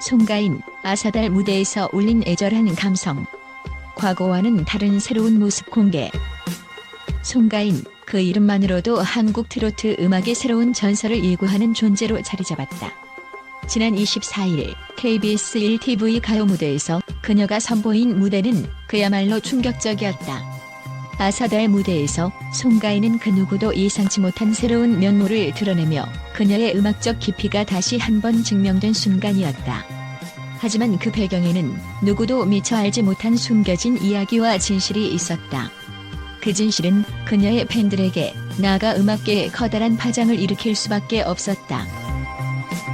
송가인, 아사달 무대에서 울린 애절한 감성. 과거와는 다른 새로운 모습 공개. 송가인, 그 이름만으로도 한국 트로트 음악의 새로운 전설을 예고하는 존재로 자리 잡았다. 지난 24일 KBS 1TV 가요 무대에서 그녀가 선보인 무대는 그야말로 충격적이었다. 아사달 무대에서 송가인은 그 누구도 예상치 못한 새로운 면모를 드러내며 그녀의 음악적 깊이가 다시 한 번 증명된 순간이었다. 하지만 그 배경에는 누구도 미처 알지 못한 숨겨진 이야기와 진실이 있었다. 그 진실은 그녀의 팬들에게 나아가 음악계에 커다란 파장을 일으킬 수밖에 없었다.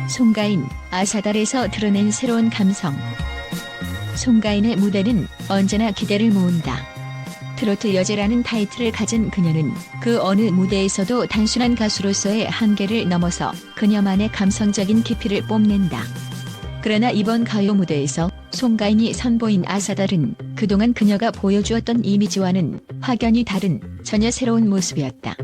송가인, 아사달에서 드러낸 새로운 감성. 송가인의 무대는 언제나 기대를 모은다. 트로트 여제라는 타이틀을 가진 그녀는 그 어느 무대에서도 단순한 가수로서의 한계를 넘어서 그녀만의 감성적인 깊이를 뽐낸다. 그러나 이번 가요 무대에서 송가인이 선보인 아사달은 그동안 그녀가 보여주었던 이미지와는 확연히 다른 전혀 새로운 모습이었다.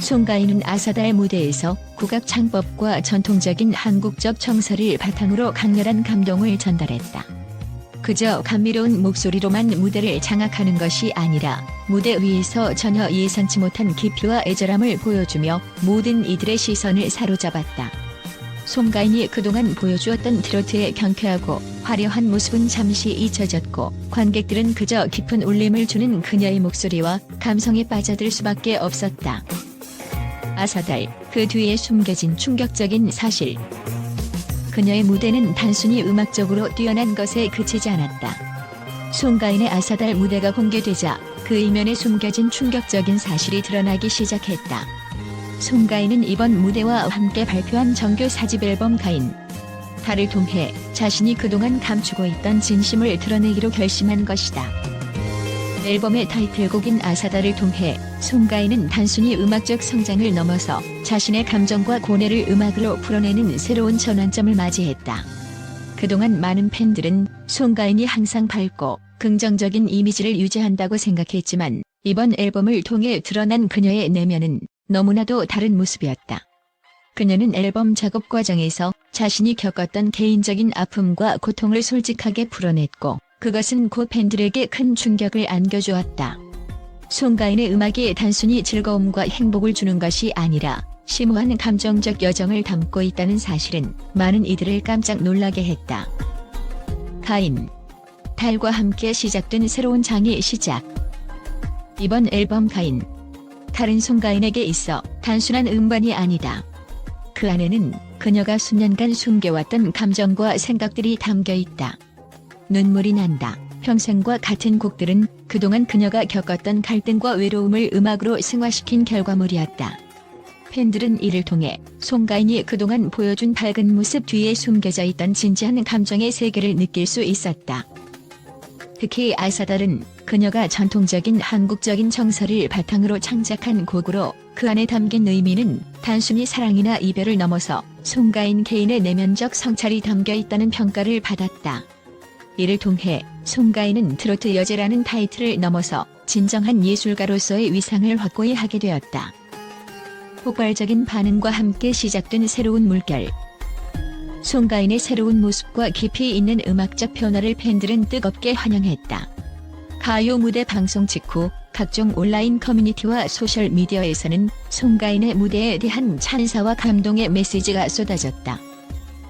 송가인은 아사달 무대에서 국악 창법과 전통적인 한국적 정서를 바탕으로 강렬한 감동을 전달했다. 그저 감미로운 목소리로만 무대를 장악하는 것이 아니라 무대 위에서 전혀 예상치 못한 깊이와 애절함을 보여주며 모든 이들의 시선을 사로잡았다. 송가인이 그동안 보여주었던 트로트의 경쾌하고 화려한 모습은 잠시 잊혀졌고 관객들은 그저 깊은 울림을 주는 그녀의 목소리와 감성에 빠져들 수밖에 없었다. 아사달, 그 뒤에 숨겨진 충격적인 사실. 그녀의 무대는 단순히 음악적으로 뛰어난 것에 그치지 않았다. 송가인의 아사달 무대가 공개되자 그 이면에 숨겨진 충격적인 사실이 드러나기 시작했다. 송가인은 이번 무대와 함께 발표한 정규 4집 앨범 가인 달을 통해 자신이 그동안 감추고 있던 진심을 드러내기로 결심한 것이다. 앨범의 타이틀곡인 아사다를 통해 송가인은 단순히 음악적 성장을 넘어서 자신의 감정과 고뇌를 음악으로 풀어내는 새로운 전환점을 맞이했다. 그동안 많은 팬들은 송가인이 항상 밝고 긍정적인 이미지를 유지한다고 생각했지만 이번 앨범을 통해 드러난 그녀의 내면은 너무나도 다른 모습이었다. 그녀는 앨범 작업 과정에서 자신이 겪었던 개인적인 아픔과 고통을 솔직하게 풀어냈고 그것은 곧 팬들에게 큰 충격을 안겨주었다. 송가인의 음악이 단순히 즐거움과 행복을 주는 것이 아니라 심오한 감정적 여정을 담고 있다는 사실은 많은 이들을 깜짝 놀라게 했다. 가인 달과 함께 시작된 새로운 장의 시작 이번 앨범 가인 다른 송가인에게 있어 단순한 음반이 아니다. 그 안에는 그녀가 수년간 숨겨왔던 감정과 생각들이 담겨 있다. 눈물이 난다. 평생과 같은 곡들은 그동안 그녀가 겪었던 갈등과 외로움을 음악으로 승화시킨 결과물이었다. 팬들은 이를 통해 송가인이 그동안 보여준 밝은 모습 뒤에 숨겨져 있던 진지한 감정의 세계를 느낄 수 있었다. 특히 아사달은 그녀가 전통적인 한국적인 정서를 바탕으로 창작한 곡으로 그 안에 담긴 의미는 단순히 사랑이나 이별을 넘어서 송가인 개인의 내면적 성찰이 담겨 있다는 평가를 받았다. 이를 통해 송가인은 트로트 여제라는 타이틀을 넘어서 진정한 예술가로서의 위상을 확고히 하게 되었다. 폭발적인 반응과 함께 시작된 새로운 물결. 송가인의 새로운 모습과 깊이 있는 음악적 변화를 팬들은 뜨겁게 환영했다. 가요 무대 방송 직후 각종 온라인 커뮤니티와 소셜 미디어에서는 송가인의 무대에 대한 찬사와 감동의 메시지가 쏟아졌다.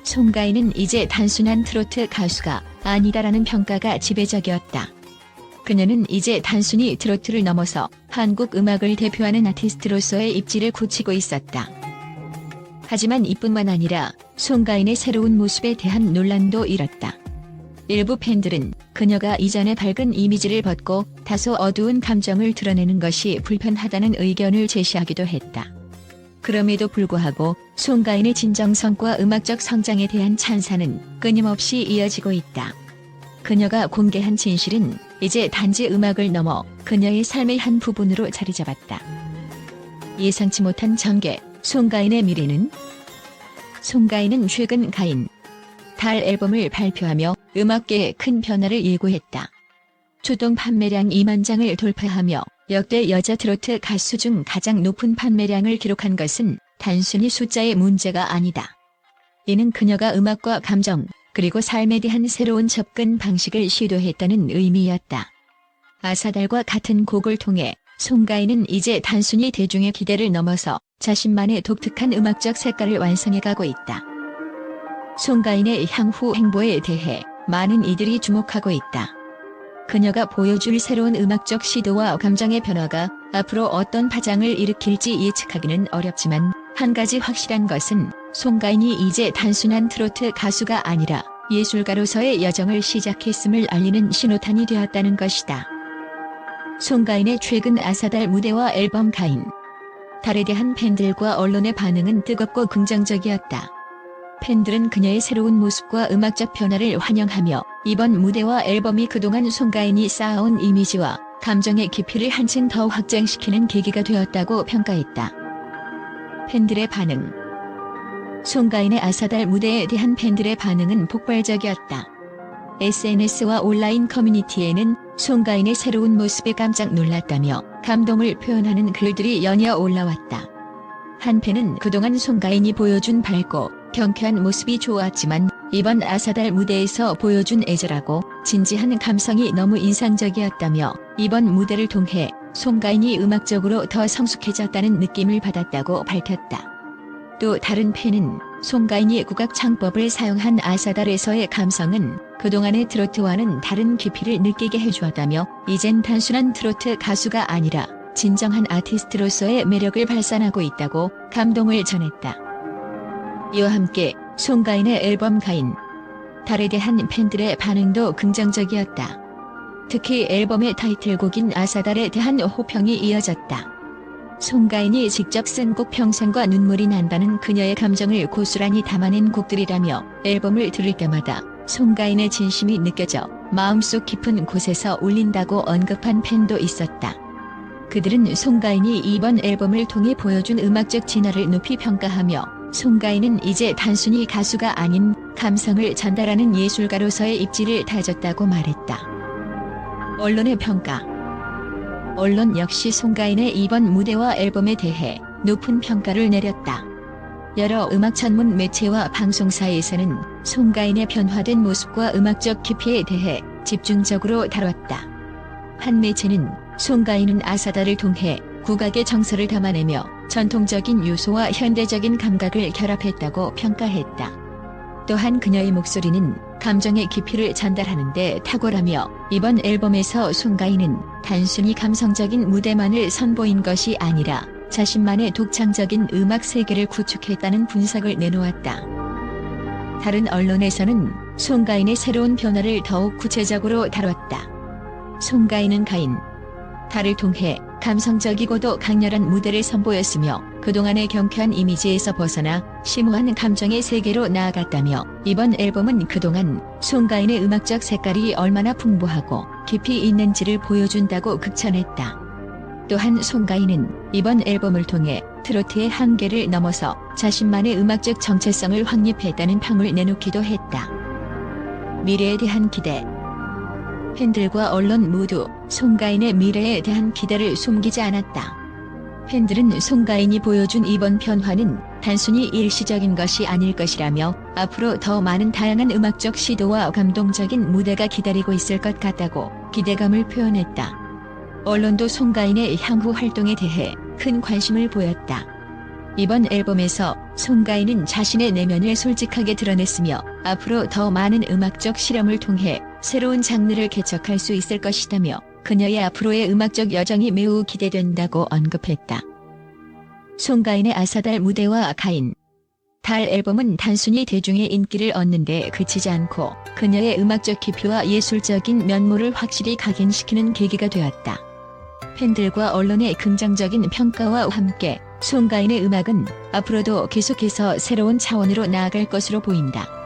송가인은 이제 단순한 트로트 가수가 아니다라는 평가가 지배적이었다. 그녀는 이제 단순히 트로트를 넘어서 한국 음악을 대표하는 아티스트로서의 입지를 굳히고 있었다. 하지만 이뿐만 아니라 송가인의 새로운 모습에 대한 논란도 일었다. 일부 팬들은 그녀가 이전의 밝은 이미지를 벗고 다소 어두운 감정을 드러내는 것이 불편하다는 의견을 제시하기도 했다. 그럼에도 불구하고 송가인의 진정성과 음악적 성장에 대한 찬사는 끊임없이 이어지고 있다. 그녀가 공개한 진실은 이제 단지 음악을 넘어 그녀의 삶의 한 부분으로 자리 잡았다. 예상치 못한 전개, 송가인의 미래는? 송가인은 최근 가인, 달 앨범을 발표하며 음악계에 큰 변화를 예고했다. 초동 판매량 2만 장을 돌파하며 역대 여자 트로트 가수 중 가장 높은 판매량을 기록한 것은 단순히 숫자의 문제가 아니다. 이는 그녀가 음악과 감정, 그리고 삶에 대한 새로운 접근 방식을 시도했다는 의미였다. 아사달과 같은 곡을 통해 송가인은 이제 단순히 대중의 기대를 넘어서 자신만의 독특한 음악적 색깔을 완성해가고 있다. 송가인의 향후 행보에 대해 많은 이들이 주목하고 있다. 그녀가 보여줄 새로운 음악적 시도와 감정의 변화가 앞으로 어떤 파장을 일으킬지 예측하기는 어렵지만 한 가지 확실한 것은 송가인이 이제 단순한 트로트 가수가 아니라 예술가로서의 여정을 시작했음을 알리는 신호탄이 되었다는 것이다. 송가인의 최근 아사달 무대와 앨범 가인. 달에 대한 팬들과 언론의 반응은 뜨겁고 긍정적이었다. 팬들은 그녀의 새로운 모습과 음악적 변화를 환영하며 이번 무대와 앨범이 그동안 송가인이 쌓아온 이미지와 감정의 깊이를 한층 더 확장시키는 계기가 되었다고 평가했다. 팬들의 반응 송가인의 아사달 무대에 대한 팬들의 반응은 폭발적이었다. SNS와 온라인 커뮤니티에는 송가인의 새로운 모습에 깜짝 놀랐다며 감동을 표현하는 글들이 연이어 올라왔다. 한 팬은 그동안 송가인이 보여준 밝고 경쾌한 모습이 좋았지만 이번 아사달 무대에서 보여준 애절하고 진지한 감성이 너무 인상적이었다며 이번 무대를 통해 송가인이 음악적으로 더 성숙해졌다는 느낌을 받았다고 밝혔다. 또 다른 팬은 송가인이 국악 창법을 사용한 아사달에서의 감성은 그동안의 트로트와는 다른 깊이를 느끼게 해주었다며 이젠 단순한 트로트 가수가 아니라 진정한 아티스트로서의 매력을 발산하고 있다고 감동을 전했다. 이와 함께 송가인의 앨범 가인 달에 대한 팬들의 반응도 긍정적이었다. 특히 앨범의 타이틀곡인 아사달에 대한 호평이 이어졌다. 송가인이 직접 쓴 곡 평생과 눈물이 난다는 그녀의 감정을 고스란히 담아낸 곡들이라며 앨범을 들을 때마다 송가인의 진심이 느껴져 마음속 깊은 곳에서 울린다고 언급한 팬도 있었다. 그들은 송가인이 이번 앨범을 통해 보여준 음악적 진화를 높이 평가하며 송가인은 이제 단순히 가수가 아닌 감성을 전달하는 예술가로서의 입지를 다졌다고 말했다. 언론의 평가 언론 역시 송가인의 이번 무대와 앨범에 대해 높은 평가를 내렸다. 여러 음악 전문 매체와 방송사에서는 송가인의 변화된 모습과 음악적 깊이에 대해 집중적으로 다뤘다. 한 매체는 송가인은 아사다를 통해 국악의 정서를 담아내며 전통적인 요소와 현대적인 감각을 결합했다고 평가했다. 또한 그녀의 목소리는 감정의 깊이를 전달하는데 탁월하며 이번 앨범에서 송가인은 단순히 감성적인 무대만을 선보인 것이 아니라 자신만의 독창적인 음악 세계를 구축했다는 분석을 내놓았다. 다른 언론에서는 송가인의 새로운 변화를 더욱 구체적으로 다뤘다. 송가인은 가인, 달을 통해 감성적이고도 강렬한 무대를 선보였으며 그동안의 경쾌한 이미지에서 벗어나 심오한 감정의 세계로 나아갔다며 이번 앨범은 그동안 송가인의 음악적 색깔이 얼마나 풍부하고 깊이 있는지를 보여준다고 극찬했다. 또한 송가인은 이번 앨범을 통해 트로트의 한계를 넘어서 자신만의 음악적 정체성을 확립했다는 평을 내놓기도 했다. 미래에 대한 기대 팬들과 언론 모두 송가인의 미래에 대한 기대를 숨기지 않았다. 팬들은 송가인이 보여준 이번 변화는 단순히 일시적인 것이 아닐 것이라며 앞으로 더 많은 다양한 음악적 시도와 감동적인 무대가 기다리고 있을 것 같다고 기대감을 표현했다. 언론도 송가인의 향후 활동에 대해 큰 관심을 보였다. 이번 앨범에서 송가인은 자신의 내면을 솔직하게 드러냈으며 앞으로 더 많은 음악적 실험을 통해 새로운 장르를 개척할 수 있을 것이다며 그녀의 앞으로의 음악적 여정이 매우 기대된다고 언급했다. 송가인의 아사달 무대와 가인 달 앨범은 단순히 대중의 인기를 얻는데 그치지 않고 그녀의 음악적 깊이와 예술적인 면모를 확실히 각인시키는 계기가 되었다. 팬들과 언론의 긍정적인 평가와 함께 송가인의 음악은 앞으로도 계속해서 새로운 차원으로 나아갈 것으로 보인다.